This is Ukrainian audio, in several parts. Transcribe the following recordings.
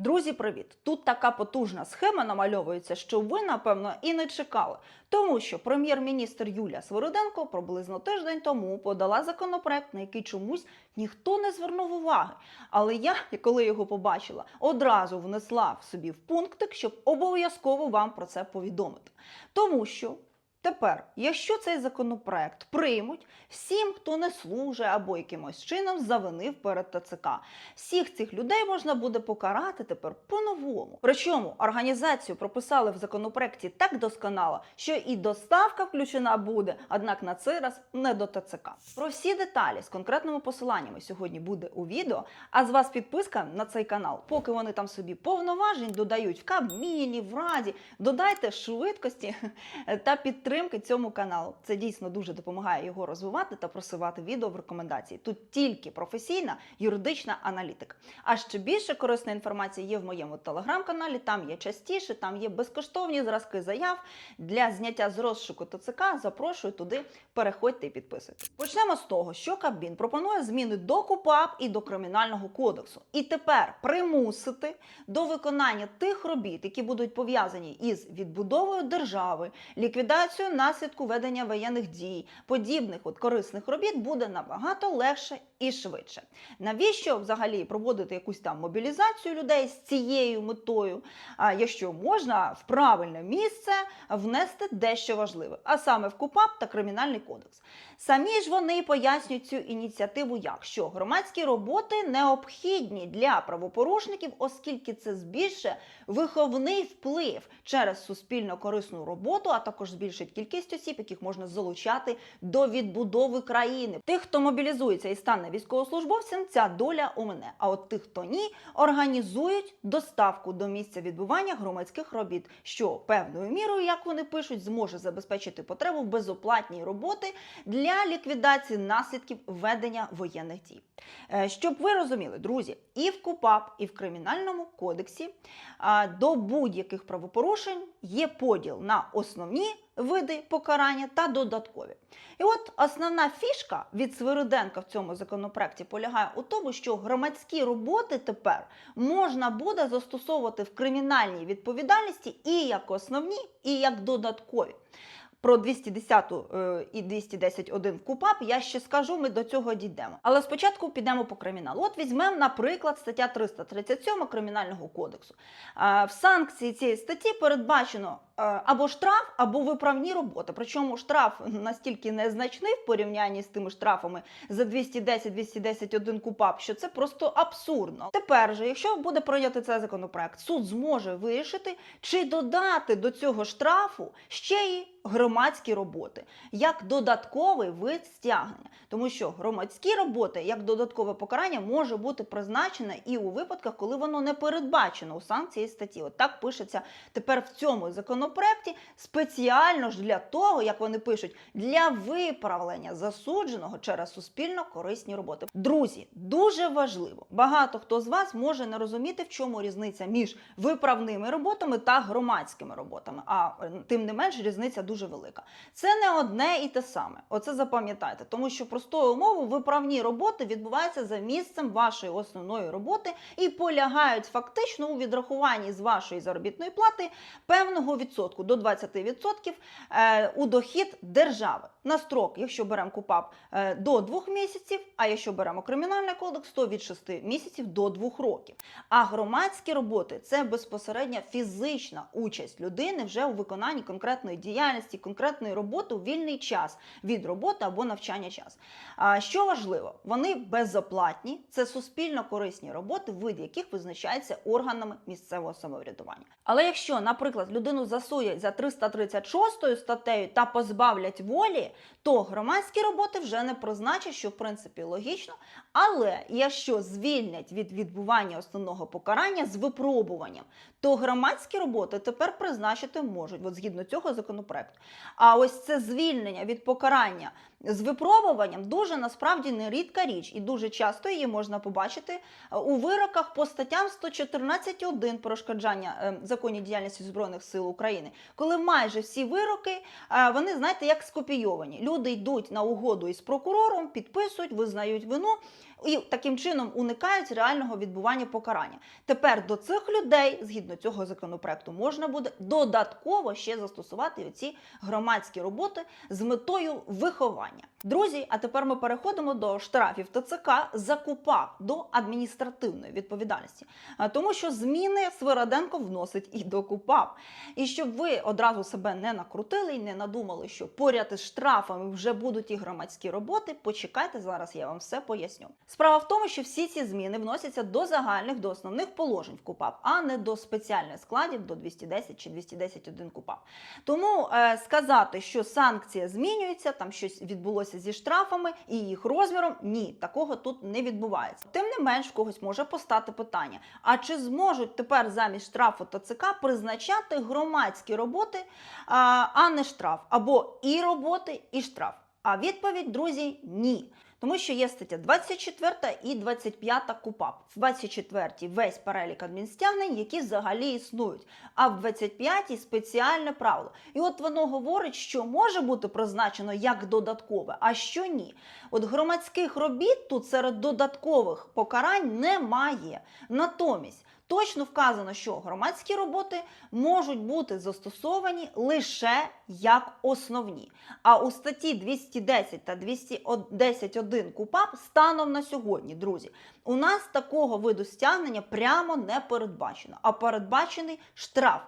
Друзі, привіт! Тут така потужна схема намальовується, що ви, напевно, і не чекали. Тому що прем'єр-міністр Юлія Свириденко приблизно тиждень тому подала законопроект, на який чомусь ніхто не звернув уваги. Але я, коли його побачила, одразу внесла в собі в пунктик, щоб обов'язково вам про це повідомити. Тому що Тепер, якщо цей законопроект приймуть, всім, хто не служить або якимось чином завинив перед ТЦК, всіх цих людей можна буде покарати тепер по-новому. Причому організацію прописали в законопроекті так досконало, що і доставка включена буде, однак на цей раз не до ТЦК. Про всі деталі з конкретними посиланнями сьогодні буде у відео. А з вас підписка на цей канал, поки вони там собі повноважень додають в Кабміні, в Раді, додайте швидкості та підтримки цьому каналу. Це дійсно дуже допомагає його розвивати та просувати відео в рекомендації. Тут тільки професійна юридична аналітика. А ще більше корисної інформації є в моєму телеграм-каналі. Там є частіше, там є безкоштовні зразки заяв для зняття з розшуку ТЦК. Запрошую туди, переходьте і підписуйтесь. Почнемо з того, що Кабмін пропонує зміни до КУПАП і до кримінального кодексу. І тепер примусити до виконання тих робіт, які будуть пов'язані із відбудовою держави, ліквідацією наслідку ведення воєнних дій, подібних от корисних робіт буде набагато легше і швидше. Навіщо взагалі проводити якусь там мобілізацію людей з цією метою? А якщо можна в правильне місце внести дещо важливе, а саме в КУПАП та Кримінальний кодекс. Самі ж вони пояснюють цю ініціативу як що громадські роботи необхідні для правопорушників, оскільки це збільшує виховний вплив через суспільно корисну роботу, а також збільшить кількість осіб, яких можна залучати до відбудови країни. Тих, хто мобілізується і стане військовослужбовцем, ця доля у мене. А от тих, хто ні, організують доставку до місця відбування громадських робіт, що певною мірою, як вони пишуть, зможе забезпечити потребу безоплатній роботи для ліквідації наслідків ведення воєнних дій. Е, Щоб ви розуміли, друзі, і в КУПАП, і в кримінальному кодексі до будь-яких правопорушень є поділ на основні види покарання та додаткові. І от основна фішка від Свириденка в цьому законопроекті полягає у тому, що громадські роботи тепер можна буде застосовувати в кримінальній відповідальності і як основні, і як додаткові. Про 210 е, і 210.1 в КУПАП я ще скажу, ми до цього дійдемо. Але спочатку підемо по криміналу. От візьмемо, наприклад, стаття 337 Кримінального кодексу. Е, В санкції цієї статті передбачено або штраф, або виправні роботи. Причому штраф настільки незначний в порівнянні з тими штрафами за 210-210.1 КУПАП, що це просто абсурдно. Тепер же, якщо буде прийнятий цей законопроект, суд зможе вирішити, чи додати до цього штрафу ще й громадські роботи як додатковий вид стягнення, тому що громадські роботи як додаткове покарання може бути призначене і у випадках, коли воно не передбачено у санкції статті. От так пишеться тепер в цьому законопроекті спеціально ж для того, як вони пишуть, для виправлення засудженого через суспільно корисні роботи. Друзі, дуже важливо. Багато хто з вас може не розуміти, в чому різниця між виправними роботами та громадськими роботами. А е, тим не менш різниця дуже велика. Це не одне і те саме. Оце запам'ятайте, тому що простою умовою виправні роботи відбуваються за місцем вашої основної роботи і полягають фактично у відрахуванні з вашої заробітної плати певного відсотку до 20% е, у дохід держави на строк, якщо беремо КУПАП е, до 2 місяців, а якщо беремо кримінальний кодекс, то від 6 місяців до 2 років. А громадські роботи це безпосередня фізична участь людини вже у виконанні конкретної діяльності, конкретної роботи у вільний час від роботи або навчання час. Що важливо, вони безоплатні, це суспільно корисні роботи, вид яких визначається органами місцевого самоврядування. Але якщо, наприклад, людину засують за 336 статтею та позбавлять волі, то громадські роботи вже не призначать, що в принципі логічно. Але якщо звільнять від відбування основного покарання з випробуванням, то громадські роботи тепер призначити можуть, от згідно цього законопроекту. А ось це звільнення від покарання з випробуванням дуже насправді нерідка річ, і дуже часто її можна побачити е, у вироках по статтям 114.1 перешкоджання е, законів діяльності Збройних сил України, коли майже всі вироки е, вони, знаєте, як скопійовані. Люди йдуть на угоду із прокурором, підписують, визнають вину і таким чином уникають реального відбування покарання. Тепер до цих людей, згідно цього законопроекту, можна буде додатково ще застосувати оці громадські роботи з метою виховання. Друзі, а тепер ми переходимо до штрафів ТЦК за КУПАП, до адміністративної відповідальності, тому що зміни Свириденко вносить і до КУПАП. І щоб ви одразу себе не накрутили і не надумали, що поряд із штрафами вже будуть і громадські роботи. Почекайте, зараз я вам все поясню. Справа в тому, що всі ці зміни вносяться до загальних, до основних положень в КУПАП, а не до спеціальних складів до 210 чи 210.1 КУПАП. Тому е, сказати, що санкція змінюється, там щось відбулося зі штрафами і їх розміром, ні, такого тут не відбувається. Тим не менш, в когось може постати питання: а чи зможуть тепер замість штрафу ТЦК призначати громадські роботи, а не штраф, або і роботи, і штраф? А відповідь, друзі, ні. Тому що є стаття 24 і 25 КУПАП. В 24 весь перелік адмінстягнень, які взагалі існують. А в 25 спеціальне правило. І от воно говорить, що може бути призначено як додаткове, а що ні. От громадських робіт тут серед додаткових покарань немає. Натомість. Точно вказано, що громадські роботи можуть бути застосовані лише як основні. А у статті 210 та 210.1 КУПАП станом на сьогодні, друзі, у нас такого виду стягнення прямо не передбачено, а передбачений штраф.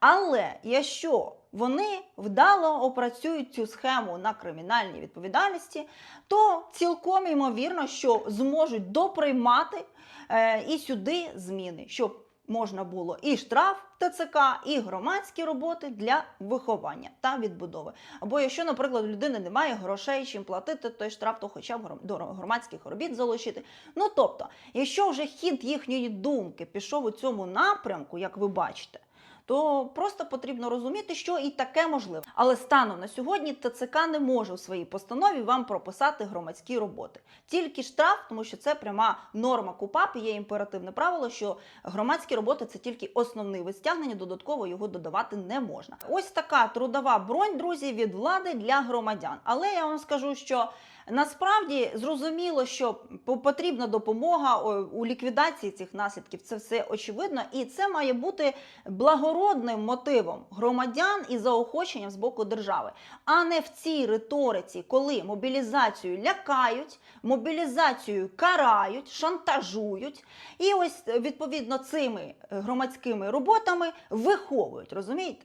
Але якщо вони вдало опрацюють цю схему на кримінальній відповідальності, то цілком ймовірно, що зможуть доприймати е, і сюди зміни, щоб можна було і штраф ТЦК, і громадські роботи для виховання та відбудови. Або якщо, наприклад, у людини немає грошей, чим платити той штраф, то хоча б до громадських робіт залучити. Ну тобто, якщо вже хід їхньої думки пішов у цьому напрямку, як ви бачите. То просто потрібно розуміти, що і таке можливо. Але станом на сьогодні ТЦК не може у своїй постанові вам прописати громадські роботи. Тільки штраф, тому що це пряма норма КУПАП, є імперативне правило, що громадські роботи це тільки основний вид стягнення, додатково його додавати не можна. Ось така трудова бронь, друзі, від влади для громадян. Але я вам скажу, що Насправді зрозуміло, що по- потрібна допомога у ліквідації цих наслідків. Це все очевидно, і це має бути благородним мотивом громадян і заохоченням з боку держави, а не в цій риториці, коли мобілізацію лякають, мобілізацію карають, шантажують, і ось відповідно цими громадськими роботами виховують. Розумієте?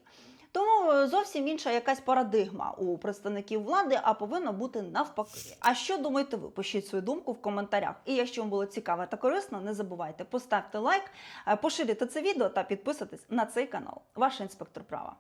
Тому е, зовсім інша якась парадигма у представників влади, а повинна бути навпаки. А що думаєте ви? Пишіть свою думку в коментарях. І якщо вам було цікаво та корисно, не забувайте поставити лайк, е, поширити це відео та підписатись на цей канал. Ваш інспектор права.